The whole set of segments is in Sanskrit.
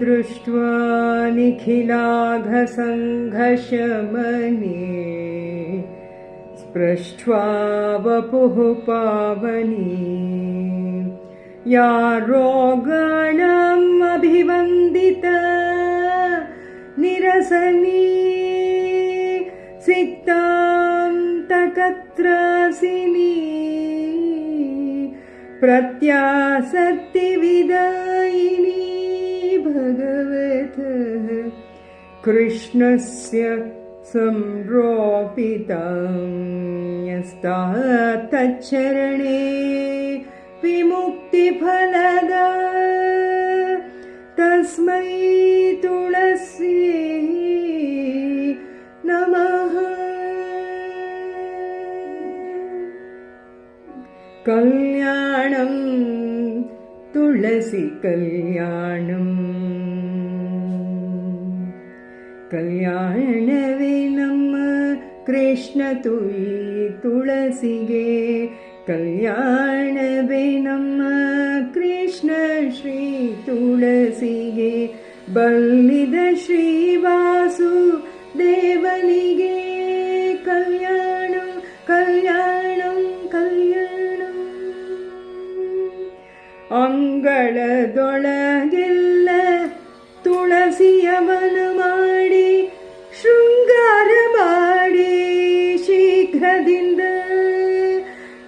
दृष्ट्वा निखिलाघसङ्घशमने स्पृष्ट्वा वपुः पावनी। या रोगाणाम् अभिवन्दित निरसनी सिक्तान्तकत्रासिनी प्रत्यासक्तिविदायिनी भगवतः कृष्णस्य संरोपिता तच्चरणे विमुक्तिफलदा। तस्मै तुलसी नमः। कल्याणं तुलसी कल्याणम्। कल्याणवे नम कृष्ण तुयि तुलसिगे कल्याणवे नम कृष्ण श्री तुलसिगे बल्लिद श्रीवासु देवनिगे ಅಂಗಳದೊಳಗೆಲ್ಲ ತುಳಸಿಯವನ ಮಾಡಿ ಶೃಂಗಾರ ಮಾಡಿ ಶೀಘ್ರದಿಂದ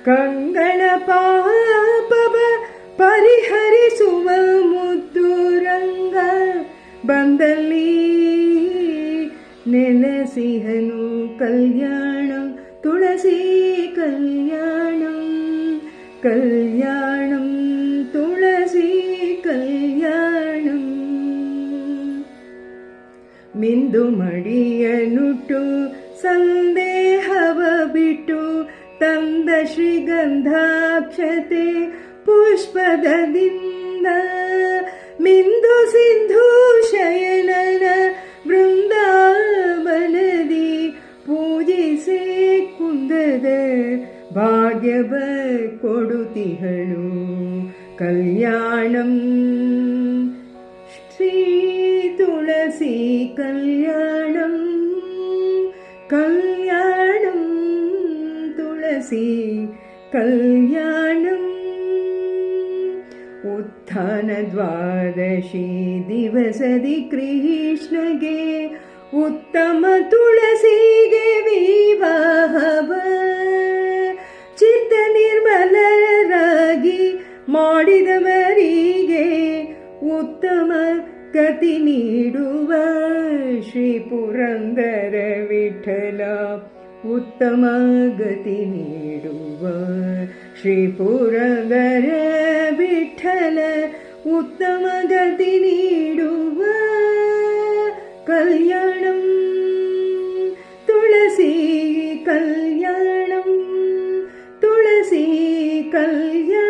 ಕಂಗಳ ಪಾಪವ ಪರಿಹರಿಸುವ ಮುದ್ದು ರಂಗ ಬಂದಲ್ಲಿ ನೆಲೆಸಿಹನು ಕಲ್ಯಾಣ ತುಳಸಿ ಕಲ್ಯಾಣಂ கல்யாணம் ಮಿಂದು ಮಡಿಯನುಟ್ಟು ಸಂದೇಹವ ಬಿಟ್ಟು ತಂದ ಶ್ರೀಗಂಧಾಕ್ಷತೆ ಪುಷ್ಪದದಿಂದ ಮಿಂದು ಸಿಂಧು ಶಯನನ ಬೃಂದಾವನದಿ ಪೂಜಿಸೆ ಕುಂದದ ಭಾಗ್ಯವ ಕೊಡುತಿಹಳು ಕಲ್ಯಾಣಂ ಶ್ರೀ कल्याणम् कल्याणसी कल्याणम् उत्थान द्वादशी दिवसदि कृष्णगे उत्तम तुलसीगे विवाहव चित्तनिर्मल रागी ಗತಿ ನೀಡುವ ಶ್ರೀ ಪುರಂದರ ವಿಠಲ ಉತ್ತಮ ಗತಿ ನೀಡುವ ಶ್ರೀ ಪುರಂದರ ವಿಠಲ ಉತ್ತಮ ಗತಿ ನೀಡುವ ಕಲ್ಯಾಣಂ ತುಳಸಿ ಕಲ್ಯಾಣಂ ತುಳಸಿ ಕಲ್ಯಾಣ